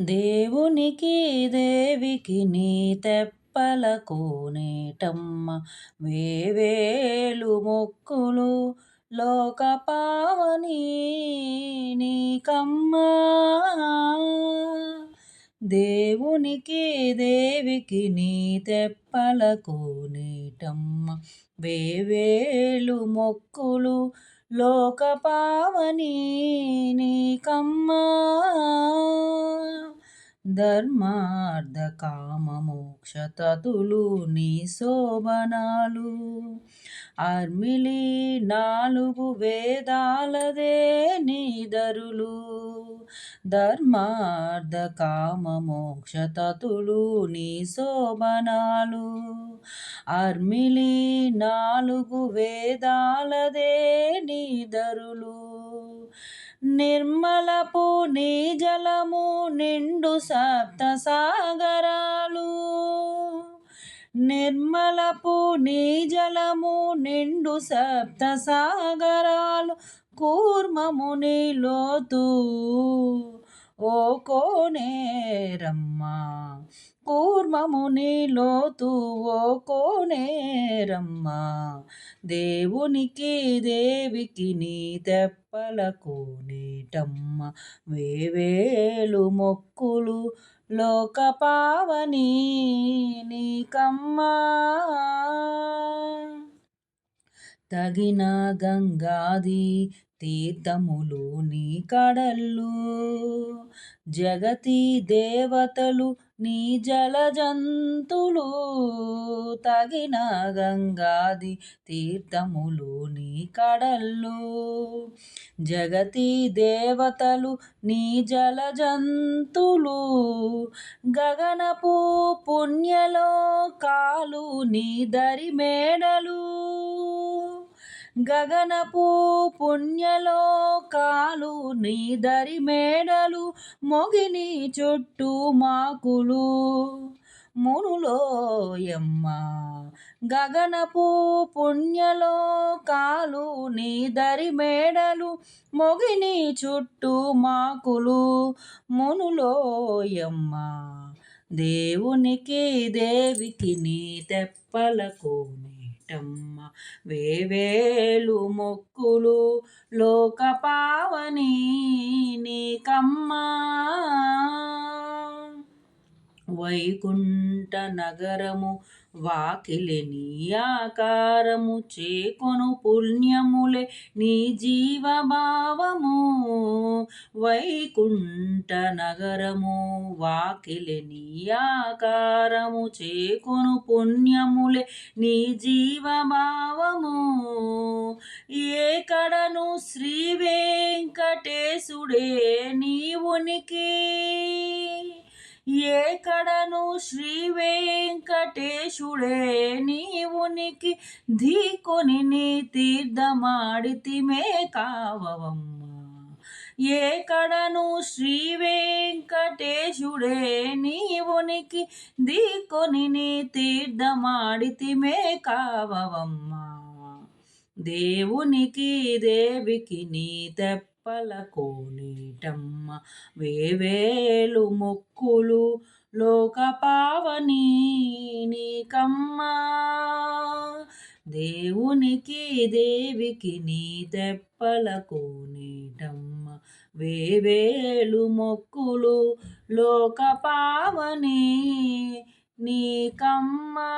దేవునికి దేవికి నీ తెప్పల కోనేటమ్మ. వేవేలు మొక్కులు లోక పావని నీకమ్మా. దేవునికి దేవికి నీ తెప్పల కోనేటమ్మ. వేవేలు మొక్కులు లోక పావని నీకమ్మా. ధర్మార్థ కామమోక్ష తతులు నీ శోభనాలు. అర్మిలి నాలుగు వేదాలదే నీదరులు ధర్మార్థ కామమోక్ష నీ శోభనాలు. అర్మిలి నాలుగు వేదాలదే నీదరులు నిర్మలపు నీ జలము నిండు సప్త సాగరాలు నిర్మలపు నీ జలము నిండు సప్త సాగరాలు కూర్మముని లోతు ఓ కోనేరమ్మా కూర్మముని లోతు ఓ కోనేరమ్మా దేవునికి దేవికి నీ తెప్పలకు నీటమ్మ. వేవేలు మొక్కులు లోక పావని నీకమ్మా. తగిన గంగాది తీర్థములు నీ కడల్లు. జగతి దేవతలు నీ జలజంతులు. తగిన గంగాది తీర్థములు నీ కడల్లు. జగతి దేవతలు నీ జలజంతులు. గగనపు పుణ్యలో కాలు నీ దరి మేడలు గగనపు పుణ్యలోకాలు నీ దరి మేడలు మొగిని చుట్టూ మాకులు. మునులోయమ్మ గగనపు పుణ్యలోకాలు నీ దరి మేడలు మొగిని చుట్టూ మాకులు. మునులోయమ్మ దేవునికి దేవికి నీ తెప్పలకు పెట్టమ్మ వేవేలు మొక్కులు లోక పావని నీకమ్మా. వైకుంఠ నగరము వాకిలి నీ ఆకారము చేకొను పుణ్యములే నీ జీవభావము. వైకుంఠ నగరము వాకిలి నీ ఆకారము చేకొను పుణ్యములే నీ జీవభావము. ఏ కడను శ్రీ వెంకటేశుడే నీ ఉనికి ఎక్కడను శ్రీ వెంకటేశుడే నీవునికి ధీకొని నీ తీర్థమాడితిమే కావవమ్మ. ఏకడను శ్రీ వెంకటేశుడే నీవునికి ధీకొని నీ తీర్థమాడితిమే కావవమ్మ. దేవునికి దేవికి నీ తెప్ప పలకోనీటమ్మ వేవేలు మొక్కులు లోక పావని నీకమ్మా. దేవునికి దేవికి నీ తెప్పలకు నీటమ్మ వేవేలు మొక్కులు లోక పావని నీకమ్మా.